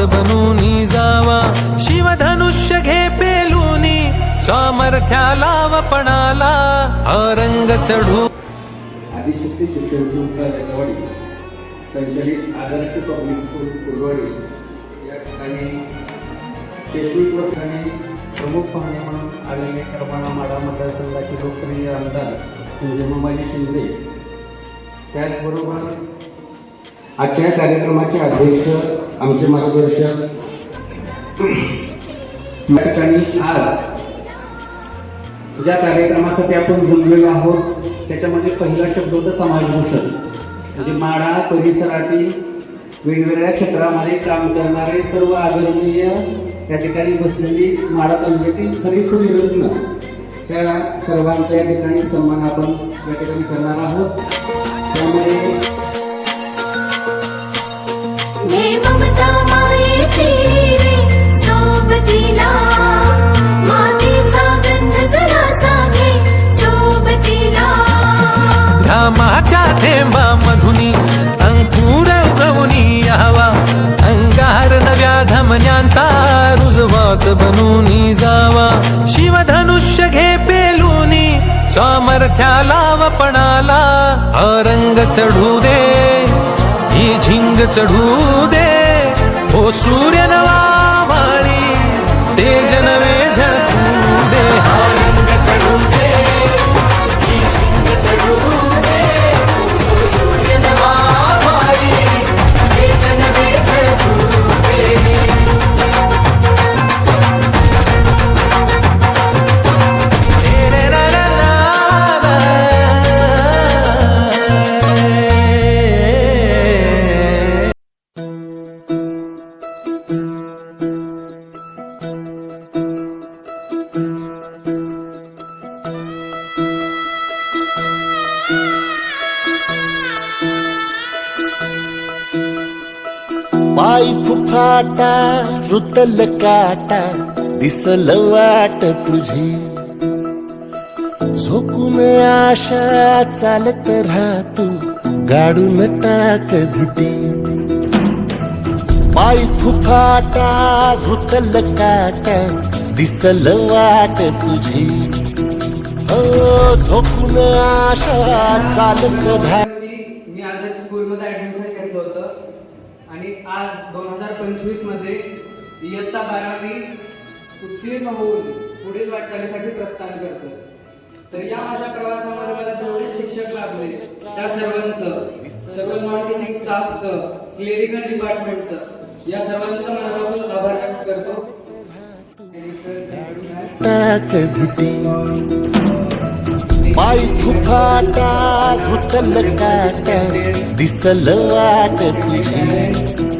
रुजवात बनूनी जावा. शिवधनुष्य घे पेलूनी सामर्थ्याला वपणाला पणाला रंग चढू. आदिशक्ती शिक्षण संस्था संचलित आदर्श पब्लिक स्कूल या ठिकाणी शैक्षणिक वर्षाने प्रमुख पाहुणे म्हणून आलेले करमाळा माडा मतदारसंघाचे लोकप्रिय आमदार संजय शिंदे. त्याचबरोबर आजच्या या कार्यक्रमाचे अध्यक्ष आमचे मार्गदर्शक. या ठिकाणी आज ज्या कार्यक्रमासाठी आपण जमलेलो आहोत त्याच्यामध्ये पहिला शब्द होता समाजभूषण. म्हणजे माडा परिसरातील वेगवेगळ्या क्षेत्रामध्ये काम करणारे सर्व आदरणीय त्या ठिकाणी बसलेली माडा तालुक्यातील खरी खुरी रत्न. त्या सर्वांचा या ठिकाणी सन्मान आपण या ठिकाणी करणार आहोत. त्यामुळे नव्या रुजवात बनून जावा. शिवधनुष्य घे पेलूनी सामर्थ्याला वपणाला हा रंग चढू दे ही झिंग चढू दे. हो सूर्य नवा माळी तेज नवे झळकू दे. रंग चढू दे ही झिंग चढू पाय फुफाटा रुतल काटा दिसल वाट तुझी. झोकून आशा चालत राहतू गाडून टाक भीती. पाय फुफाटा रुतल काटा दिसल वाट तुझी. हो झोकून आशा चालत राह वर्षी मी आदर्श स्कूलमध्ये ॲडमिशन घेतलं होतं आणि आज दोन हजार पंचवीसमध्ये इयत्ता बारावी उत्तीर्ण होऊन पुढील वाटचालीसाठी प्रस्थान करतो तर या माझ्या प्रवासामध्ये मला जेवढे शिक्षक लाभले त्या सर्वांचं सर्व नॉन टीचिंग स्टाफचं क्लिनिकल डिपार्टमेंटचं या सर्वांचं मनापासून आभार व्यक्त करतो. टाक पाय फुफाटा घुतल काटा दिसल वाट तुझी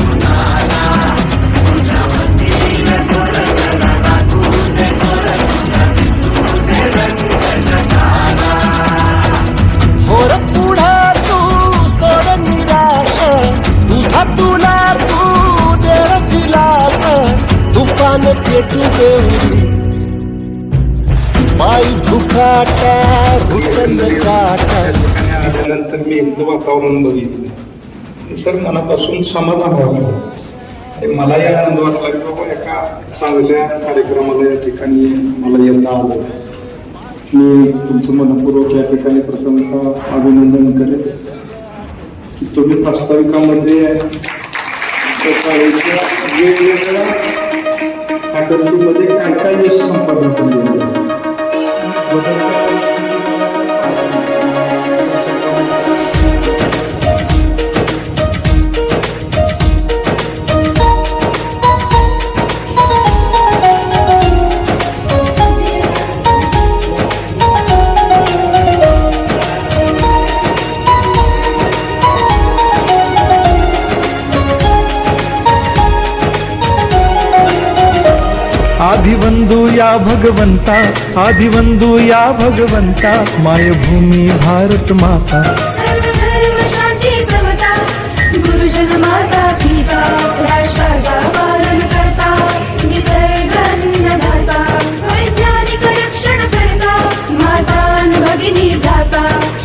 एकदम वातावरण बघितलं. सर मनापासून समाधान वाटलं आणि या आनंद वाटला की बाबा एका चांगल्या कार्यक्रमाला या ठिकाणी मला येता आलं. मी तुमचं मनपूर्वक या ठिकाणी प्रथमतः अभिनंदन करेन की तुम्ही प्रास्ताविकामध्ये वेगवेगळ्या फॅकल्टीमध्ये काय काय यश संपादन केले आहे. बदलत्या या भगवंता आदिवंदू या भगवंता मायभूमी भारत माता गुरुजन माता पिता राष्ट्राचा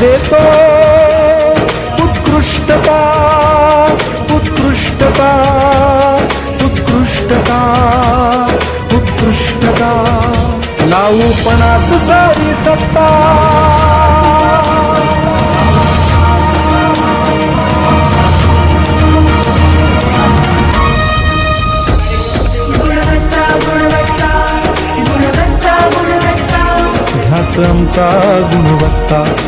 देतो. उत्कृष्टता उत्कृष्टता उत्कृष्टता उत्कृष्टता. लावू पणास सारी सत्ता. आमचा गुणवत्ता.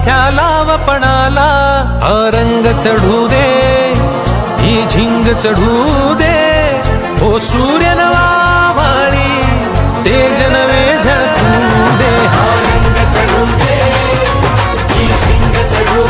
मोठ्याला व पणाला हा रंग चढू दे ही झिंग चढू दे. हो सूर्य नवाळी तेज नवे झळकू दे. हा रंग चढू दे ही झिंग चढू